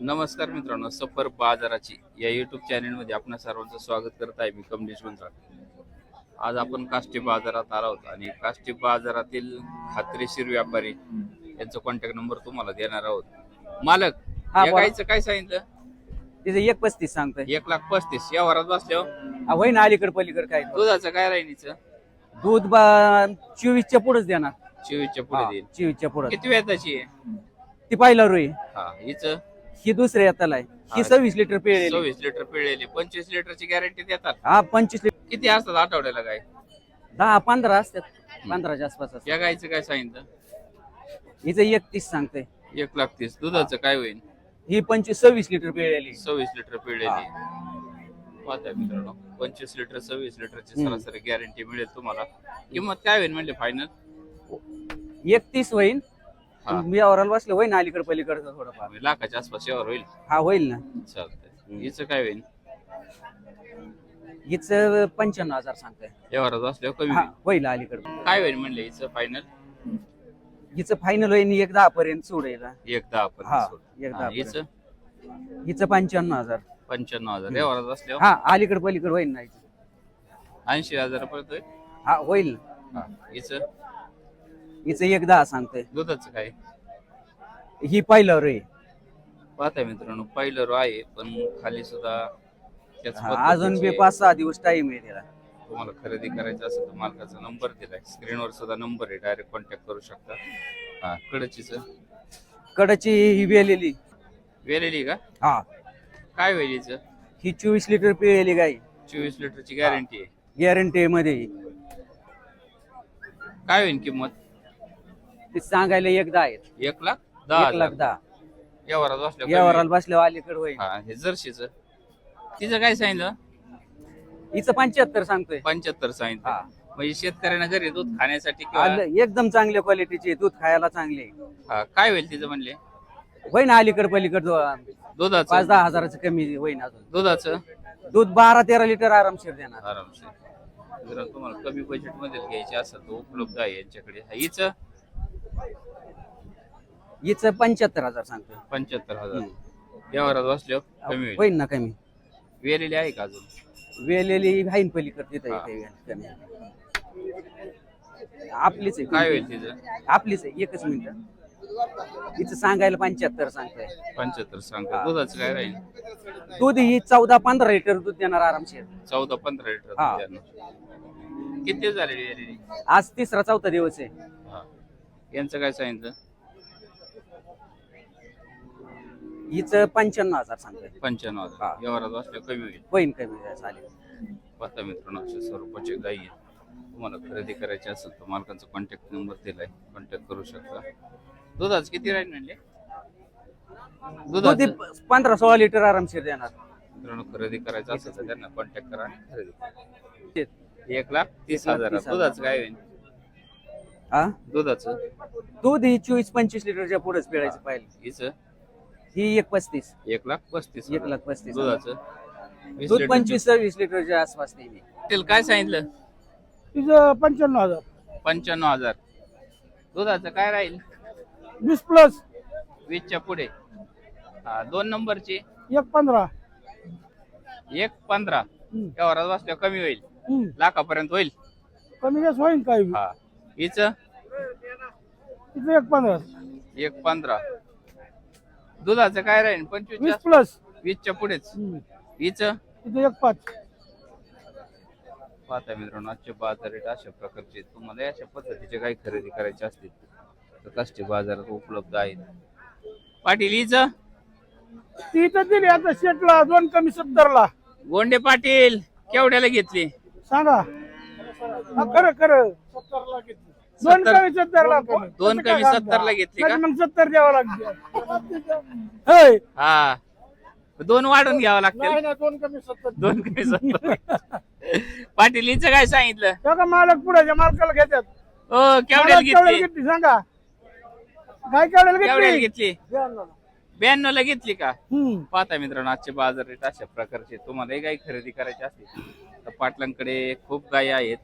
नमस्कार मित्रांनो सफर बाजाराची या युट्यूब चॅनलमध्ये आपणा सर्वांचं स्वागत करत आहे मी कमलेश गुंजाळ आज आपण काष्टी बाजारात आलो आहोत आणि काष्टी बाजारातील खात्रीशीर व्यापारी यांचा कॉन्टॅक्ट नंबर तुम्हाला देणार आहोत. मालक हा, या बोला. गाईचं काय सांगितलं? तिथे एक पस्तीस सांगतोय. एक लाख पस्तीस या वरात बसल्यावर होय ना अलीकड पलीकड काय दुधाचं काय राहिनीचं? दूध बा- चोवीसच्या पुढेच देणार. चोवीसच्या पुढे देईल. चोवीसच्या पुढे किती वेताची आहे? ती पाहिलं रोई. हा हिचं? ही दुसऱ्या येताला आहे. ही हा. सव्वीस लिटर पिळेली सव्वीस लिटर पिळलेली. पंचवीस लिटरची गॅरंटी देतात हा पंचवीस लिटर. किती असतात आठवड्याला गाय दहा पंधरा असतात. पंधराच्या आसपास असतात. या गायचं काय सांगितलं? हिचं एकतीस सांगतोय. एक लाख तीस. दुधाचं काय होईल? ही पंचवीस सव्वीस लिटर पिळेली सव्वीस लिटर पिळलेली. पाहता मित्रांनो पंचवीस लिटर सव्वीस लिटरची हम्म. सरासरी गॅरंटी मिळेल तुम्हाला. किंमत काय होईल म्हणजे फायनल एकतीस होईल हा. मी आवराला बसले होईन अलीकड पलीकड थोडंफार. लाखाच्या आसपास यावर होईल. हा होईल ना. चालतंय. हिचं काय होईल? हिचं पंच्याण्णव हजार सांगतोय. व्यवहारात असल्यावर कमी हा होईल. होईल अलीकड. काय होईल म्हणले हिचं फायनल हिचं फायनल होईल एक दहा पर्यंत सोडेल. एक दहा हा पर्यंत एक हा, दहा हिचं? हिचं पंच्याण्णव हजार. पंच्याण्णव हजार. व्यवहारात असल्यावर? हा अलीकड पलीकड होईल ना हिचं. ऐंशी हजारापर्यंत होईल हा होईल. हा, हिचं? हिचं एक दहा सांगतोय. दुधाचं काय? ही पाहिलं रे. पाहता मित्रांनो पहिलं रो आहे पण खाली सुद्धा त्याच हा, अजून बी पाच सहा दिवस टाइम आहे त्याला तुम्हाला खरेदी करायचं असेल तर मालकाचा नंबर दिलाय स्क्रीनवर सुद्धा नंबर आहे डायरेक्ट कॉन्टॅक्ट करू शकता. हा कडचीच. कडची ही वेलेली. वेलेली का? हा. काय वेलीचं? ही चोवीस लिटर पिळेली गाय. चोवीस लिटरची गॅरंटी आहे. गॅरंटी मध्ये. काय होईल किंमत? ती सांगायला एक दहा आहेत. एक लाख? दहा एक लाख हजार. दहा. व्यवहारात बसल्या यावराला बसल्यावर अलीकड होईल. हा हे जर्शीचं. तिचं काय सांगितलं हिचं पंच्याहत्तर सांगतोय. पंच्याहत्तर सांगितलं हा. म्हणजे शेतकऱ्यांना घरी दूध खाण्यासाठी किंवा आलं- एकदम चांगल्या क्वालिटीचे दूध खायला चांगले हा, काय होईल तिचं म्हणले? होईन अलीकड पलीकड पाच दुधाचं? दहा हजाराचं कमी होईन अजून. दुधाचं? दूध बारा तेरा लिटर आरामशीर देणार. आरामशीर. जर तुम्हाला कमी बजेटमध्ये घ्यायचे असेल तर उपलब्ध आहे यांच्याकडे. हिचं? हिचं पंच्याहत्तर हजार सांगतोय. पंच्याहत्तर हजार. व्यवहारात बसल्यावर कमी होईल. ना कमी. वेलेली आहे का अजून? वेलेली हाईन पलीकड तिथं हा. कमी आपलीच आहे काय होईल तिचं? आपलीच आहे एकच मिनिट. तिचं सांगायला पंच्याहत्तर सांगतोय. पंच्याहत्तर सांगतो दुधाचं काय राहील? दूध ही चौदा पंधरा लिटर दूध देणार आरामशीर. चौदा पंधरा लिटर हा. किती दिवस झाले वेलेली? आज तिसरा चौथा दिवस आहे. यांचं काय सांगितलं? हिचं पंच्याण्णव हजार सांगतोय पंच्याण्णव हा. हजार व्यवहारात बसल्यावर कमी होईल. होईन कमी चालेल पाहता मित्रांनो अशा स्वरूपाची गाई आहे तुम्हाला खरेदी करायची असेल तर मालकांचा कॉन्टॅक्ट नंबर दिलाय. कॉन्टॅक्ट करू शकता. दुधाचं किती राहील म्हणले? दूध दुधाचं पंधरा सोळा लिटर आरामशीर देणार. मित्रांनो खरेदी करायचं असेल तर त्यांना कॉन्टॅक्ट करा आणि खरेदी करा. एक लाख तीस लाख हजार तीस हजार. दुधाचं काय होईल? हा दुधाचं? दूध ही चोवीस पंचवीस लिटरच्या पुढेच पिळायचं पाहिजे हिचं? ही एक पस्तीस. एक लाख पस्तीस एक. लाख पस्तीस दुधाचं. वीस दूध. पंचवीस सव्वीस लिटरच्या आसपास नेहमी तेल काय सांगितलं? तिचं पंच्याण्णव हजार. पंच्याण्णव हजार. दुधाचं काय राहील? वीस प्लस. वीसच्या पुढे. हा दोन नंबरची. एक पंधरा. एक पंधरा. हम्म. व्यवहारात कमी होईल. हम्म. लाखापर्यंत होईल. कमी जास्त होईन काय बी. हा. हिचं? तिचं एक पंधरा. एक पंधरा. दुधाचं काय राहील पंचवीस वीस प्लस. वीसच्या पुढेच. हिचं तिचं एक पाच. पाहता मित्रांनो आजचे बाजार रेट अशा प्रकारचे आहेत. तुम्हाला अशा पद्धतीचे काही खरेदी करायचे असतील तर काष्टी बाजारात उपलब्ध आहेत? पाटील हिचं ती तर दिली आता शेटला दोन कमी सत्तरला. गोंडे पाटील केवढ्याला घेतली? सांगा. हा, खरं खरं. सत्तरला घेतली दोन सत्तर- कमी सत्तरला दोन कमी सत्तरला घेतली का? मग सत्तर द्यावं लागते. हा. दोन वाढून घ्यावं ना दोन कमी सत्तर. दोन कमी सत्तर. पाटील हिचं काय सांगितलं? बघा मालक पुढे मालकाला घेतात हो केवढ्याला घेतली? सांगा. काय केवढ्याला केवढ्याला घेतली. ब्याण्णव ला घेतली का. पाहता मित्रांनो आजचे बाजार रेट अशा प्रकारचे तुम्हाला काही खरेदी करायची असतील तर पाटलांकडे खूप गायी आहेत.